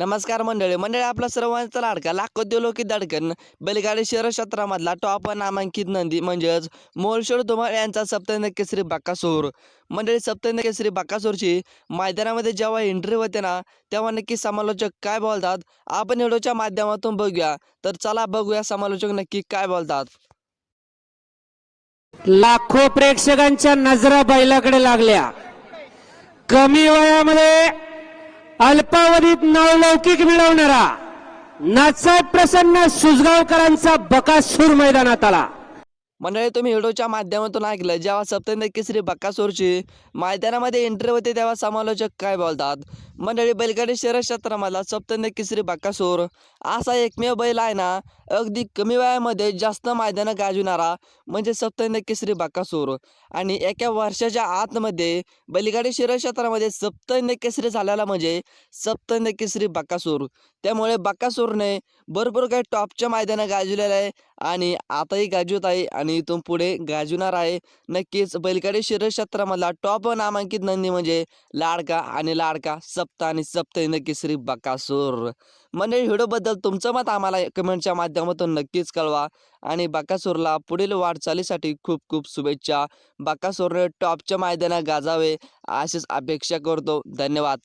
नमस्कार मंडळी मंडळी आपला सर्वांचा लाडका लाखो दिलो दडकन. बैलगाडी शहर क्षेत्रामधला टॉप नामांकित नंदी म्हणजेच मोलशोर धुमाळ यांचा सप्तन केसरी बाकासूर. मंडळी सप्तन केसरी बाकासूरची मैदानामध्ये जेव्हा एंट्री होते ना तेव्हा नक्की समालोचक काय बोलतात? आपण व्हिडिओच्या माध्यमातून बघूया. तर चला बघूया समालोचक नक्की काय बोलतात. लाखो प्रेक्षकांच्या नजरा बैलाकडे लागल्या. कमी वयामध्ये अल्पावधीत नावलौकिक मिळवणारा नाचा प्रसन्न सुजगावकरांचा बकासूर मैदानात आला. मंडळी तुम्ही व्हिडिओच्या माध्यमातून ऐकलं जेव्हा सप्तंद केसरी बक्कासूरची मैदानामध्ये एंट्री होते तेव्हा समालोचक काय बोलतात? मंडळी बैलगाडी शहर क्षेत्रामधला सप्तंद केसरी बक्कासूर असा एकमेव बैल आहे ना अगदी कमी वयामध्ये जास्त मैदानं गाजवणारा म्हणजे सप्तंद केसरी बक्कासूर. आणि एका वर्षाच्या आतमध्ये बैलगाडी शहर क्षेत्रामध्ये सप्तंद केसरी झालेला म्हणजे सप्तंद केसरी बक्कासूर. त्यामुळे बक्कासूरने भरपूर काही टॉपच्या मैदानं गाजवलेलं आहे आणि आताही गाजवत आहे आणि इथून पुढे गाजवणार आहे. नक्कीच बैलगाडी शरीर क्षेत्रामधला टॉप नामांकित नंदी म्हणजे लाडका आणि लाडका सप्त आणि सप्त श्री बकासूर. म्हणजे व्हिडिओबद्दल तुमचं मत आम्हाला कमेंटच्या माध्यमातून नक्कीच कळवा आणि बकासूरला पुढील वाटचालीसाठी खूप खूप शुभेच्छा. बकासूरने टॉपच्या मैदानात गाजावे अशीच अपेक्षा करतो. धन्यवाद.